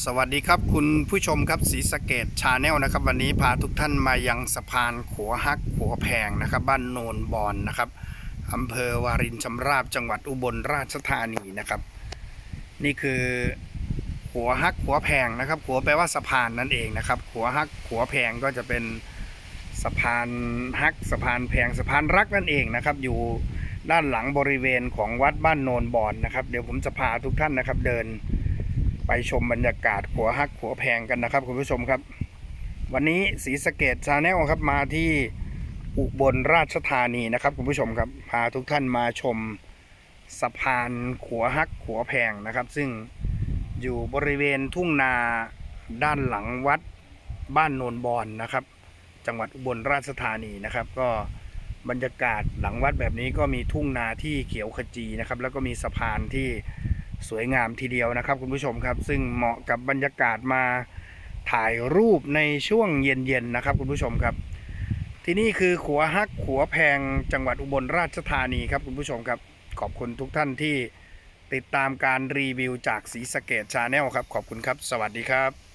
สวัสดีครับคุณผู้ชมครับสีสะเกตชาแนลนะครับ วันนี้พาทุกท่านมายังสะพานขัวฮักขัวแพงนะครับ บ้านโนนบอนนะครับอำเภอวารินชำราบจังหวัดอุบลราชธานีนะครับ นี่คือขัวฮักขัวแพงนะครับขัวแปลว่าสะพานนั่นเองนะครับขัวฮักขัวแพงก็จะเป็นสะพานฮักสะพานแพงสะพานรักนั่นเองนะครับ อยู่ด้านหลังบริเวณของวัดบ้านโนนบอนนะครับ เดี๋ยวผมจะพาทุกท่านนะครับเดิน ไปชมบรรยากาศขัวฮักขัวแพงกันนะครับคุณผู้ชมครับ วันนี้ศรีสะเกดชาแนลครับมาที่อุบลราชธานีนะครับคุณผู้ชมครับพาทุกท่านมาชมสะพานขัวฮักขัวแพงนะครับ ซึ่งอยู่บริเวณทุ่งนาด้านหลังวัดบ้านโนนบอนนะครับ จังหวัดอุบลราชธานีนะครับ ก็บรรยากาศหลังวัดแบบนี้ก็มีทุ่งนาที่เขียวขจีนะครับ แล้วก็มีสะพานที่ สวยงามทีเดียวนะครับคุณผู้ชมครับ ซึ่งเหมาะกับบรรยากาศมาถ่ายรูปในช่วงเย็นๆนะครับคุณผู้ชมครับ ที่นี่คือขัวฮักขัวแพงจังหวัดอุบลราชธานีครับคุณผู้ชมครับ ขอบคุณทุกท่านที่ติดตามการรีวิวจากสีสะเกตชาแนลครับ ขอบคุณครับ สวัสดีครับ